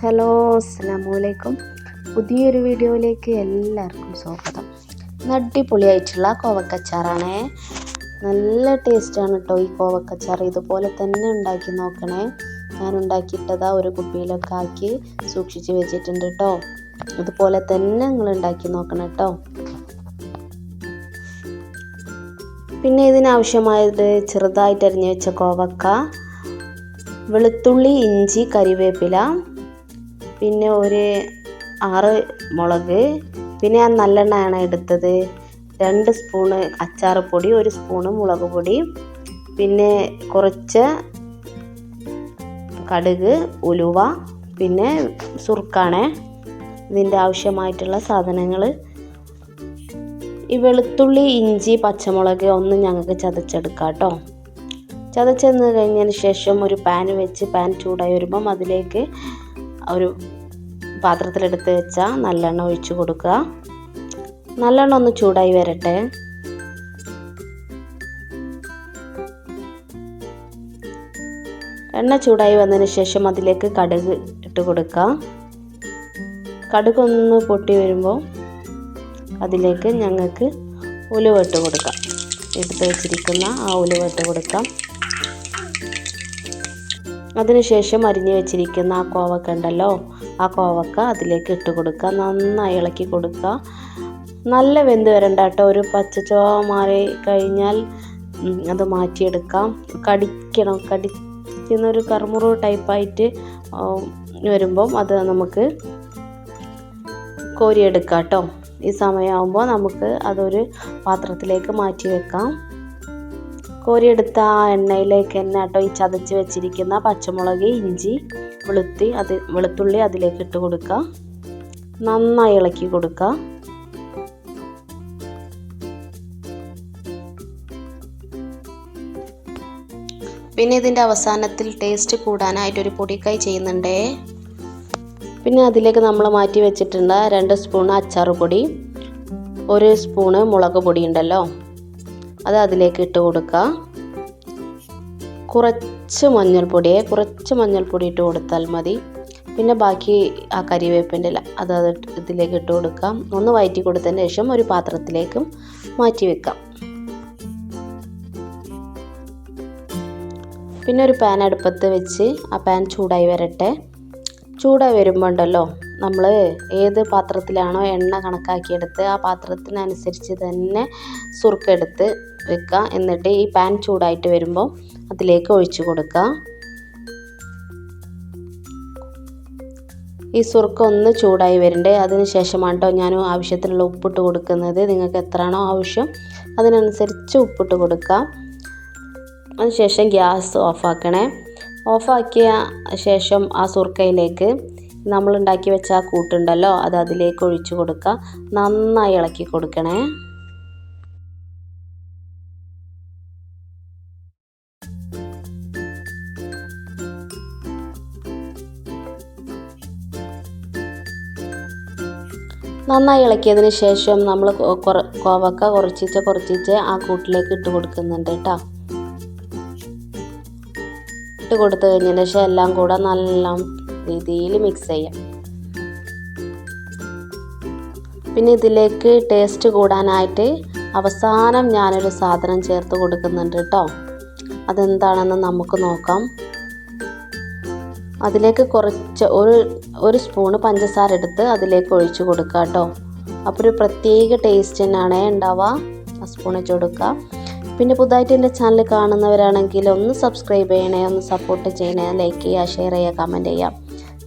Hello അസ്സാമലൈക്കും പുതിയൊരു വീഡിയോയിലേക്ക് എല്ലാവർക്കും സ്വാഗതം. അടിപൊളിയായിട്ടുള്ള കോവക്കച്ചാറാണേ. നല്ല ടേസ്റ്റാണ് കേട്ടോ ഈ കോവക്കച്ചാർ ഇതുപോലെ തന്നെ ഉണ്ടാക്കി നോക്കണേ. ഞാൻ ഉണ്ടാക്കിയിട്ടതാ ഒരു കുപ്പിയിലൊക്കെ ആക്കി സൂക്ഷിച്ച് വെച്ചിട്ടുണ്ട് കേട്ടോ ഇതുപോലെ തന്നെ നിങ്ങൾ ഉണ്ടാക്കി നോക്കണം കേട്ടോ പിന്നെ ഇതിനാവശ്യമായത് ചെറുതായിട്ട് അരിഞ്ഞു വെച്ച കോവക്ക വെളുത്തുള്ളി ഇഞ്ചി കരിവേപ്പില പിന്നെ ഒരു ആറ് മുളക്. പിന്നെ ഞാൻ നല്ലെണ്ണയാണ് എടുത്തത്. രണ്ട് സ്പൂണ് അച്ചാറപ്പൊടി ഒരു സ്പൂണ് മുളക് പൊടി. പിന്നെ കുറച്ച് കടുക് ഉലുവ പിന്നെ സുർക്കാണ്. ഇതിന്റെ ആവശ്യമായിട്ടുള്ള സാധനങ്ങൾ. ഈ വെളുത്തുള്ളി ഇഞ്ചി പച്ചമുളക് ഒന്നും ഞങ്ങൾക്ക് ചതച്ചെടുക്കാം കേട്ടോ. ചതച്ചെന്ന് കഴിഞ്ഞതിന് ശേഷം ഒരു പാൻ വെച്ച് പാൻ ചൂടായി വരുമ്പം അതിലേക്ക് ഒരു പാത്രത്തിലെടുത്ത് വെച്ചാൽ നല്ലെണ്ണ ഒഴിച്ചു കൊടുക്കുക. നല്ലെണ്ണ ഒന്ന് ചൂടായി വരട്ടെ. എണ്ണ ചൂടായി വന്നതിന് ശേഷം അതിലേക്ക് കടുക് ഇട്ട് കൊടുക്കുക. കടുക് ഒന്ന് പൊട്ടി വരുമ്പോൾ അതിലേക്ക് ഞങ്ങൾക്ക് ഉലുവ ഇട്ട് കൊടുക്കാം. എടുത്ത് വെച്ചിരിക്കുന്ന ആ ഉലുവ ഇട്ട് കൊടുക്കാം. അതിനുശേഷം അരിഞ്ഞു വെച്ചിരിക്കുന്ന ആ കോവക്ക ഉണ്ടല്ലോ ആ കോവക്ക അതിലേക്ക് ഇട്ട് കൊടുക്കുക. നന്നായി ഇളക്കി കൊടുക്കുക. നല്ല വെന്ത് വരണ്ട കേട്ടോ. ഒരു പച്ചച്ചോ മാറി കഴിഞ്ഞാൽ അത് മാറ്റിയെടുക്കാം. കടിക്കണം. കടിക്കുന്ന ഒരു കറുമുറു ടൈപ്പായിട്ട് വരുമ്പം അത് നമുക്ക് കോരിയെടുക്കാം കേട്ടോ. ഈ സമയമാകുമ്പോൾ നമുക്ക് അതൊരു പാത്രത്തിലേക്ക് മാറ്റി വെക്കാം. കോരിയെടുത്ത ആ എണ്ണയിലേക്ക് തന്നെ കേട്ടോ ഈ ചതച്ച് വെച്ചിരിക്കുന്ന പച്ചമുളക് ഇഞ്ചി വെളുത്തി അത് വെളുത്തുള്ളി അതിലേക്ക് ഇട്ട് കൊടുക്കുക നന്നായി ഇളക്കി കൊടുക്കുക പിന്നെ ഇതിന്റെ അവസാനത്തിൽ ടേസ്റ്റ് കൂടാനായിട്ട് ഒരു പൊടിക്കായി ചെയ്യുന്നുണ്ടേ. പിന്നെ അതിലേക്ക് നമ്മൾ മാറ്റി വെച്ചിട്ടുണ്ട് രണ്ട് സ്പൂൺ അച്ചാർ പൊടി ഒരു സ്പൂണ് മുളക് പൊടി ഉണ്ടല്ലോ. അത് അതിലേക്ക് ഇട്ട് കൊടുക്കുക. കുറച്ച് മഞ്ഞൾപ്പൊടിയെ കുറച്ച് മഞ്ഞൾപ്പൊടി ഇട്ട് കൊടുത്താൽ മതി. പിന്നെ ബാക്കി ആ കരിവേപ്പിന്റെ ഇല അത് ഇതിലേക്ക് ഇട്ട് കൊടുക്കാം. ഒന്ന് വയറ്റി കൊടുത്തതിന് ശേഷം ഒരു പാത്രത്തിലേക്കും മാറ്റി വെക്കാം. പിന്നെ ഒരു പാൻ അടുപ്പത്ത് വെച്ച് ആ പാൻ ചൂടായി വരട്ടെ. ചൂടായി വരുമ്പോൾ ഉണ്ടല്ലോ നമ്മൾ ഏത് പാത്രത്തിലാണോ എണ്ണ കണക്കാക്കിയെടുത്ത് ആ പാത്രത്തിനനുസരിച്ച് തന്നെ സുറുക്കെടുത്ത് വെക്കുക. എന്നിട്ട് ഈ പാൻ ചൂടായിട്ട് വരുമ്പോൾ അതിലേക്ക് ഒഴിച്ചു കൊടുക്കുക. ഈ സുറുക്ക ഒന്ന് ചൂടായി വരണ്ടേ. അതിന് ശേഷമാണ് കേട്ടോ ഞാൻ ആവശ്യത്തിനുള്ള ഉപ്പിട്ട് കൊടുക്കുന്നത്. നിങ്ങൾക്ക് എത്രയാണോ ആവശ്യം അതിനനുസരിച്ച് ഉപ്പിട്ട് കൊടുക്കുക. അതിനുശേഷം ഗ്യാസ് ഓഫാക്കണേ. ഓഫാക്കിയ ശേഷം ആ സുർക്കയിലേക്ക് നമ്മൾ ഉണ്ടാക്കി വെച്ച ആ കൂട്ടുണ്ടല്ലോ അത് അതിലേക്ക് ഒഴിച്ചു കൊടുക്കുക നന്നായി ഇളക്കി കൊടുക്കണേ. നന്നായി ഇളക്കിയതിന് ശേഷം നമ്മൾ കോവക്ക കുറച്ചിച്ച് കുറച്ചിച്ച് ആ കൂട്ടിലേക്ക് ഇട്ട് കൊടുക്കുന്നുണ്ട് കേട്ടോ. ഇട്ട് കൊടുത്തു കഴിഞ്ഞതിന് ശേഷം എല്ലാം കൂടെ നല്ല രീതിയിൽ മിക്സ് ചെയ്യാം. പിന്നെ ഇതിലേക്ക് ടേസ്റ്റ് കൂടാനായിട്ട് അവസാനം ഞാനൊരു സാധനം ചേർത്ത് കൊടുക്കുന്നുണ്ട് കേട്ടോ അതെന്താണെന്ന് നമുക്ക് നോക്കാം. അതിലേക്ക് കുറച്ച് ഒരു ഒരു സ്പൂണ് പഞ്ചസാര എടുത്ത് അതിലേക്ക് ഒഴിച്ചു കൊടുക്കുക കേട്ടോ അപ്പോൾ ഒരു പ്രത്യേക ടേസ്റ്റ് തന്നെയാണ് ഉണ്ടാവുക. ആ സ്പൂൺ വെച്ച് കൊടുക്കുക. പിന്നെ പുതുതായിട്ട് എന്റെ ചാനൽ കാണുന്നവരാണെങ്കിൽ ഒന്ന് സബ്സ്ക്രൈബ് ചെയ്യണേ ഒന്ന് സപ്പോർട്ട് ചെയ്യണേ ലൈക്ക് ചെയ്യുക ഷെയർ ചെയ്യുക കമന്റ് ചെയ്യുക.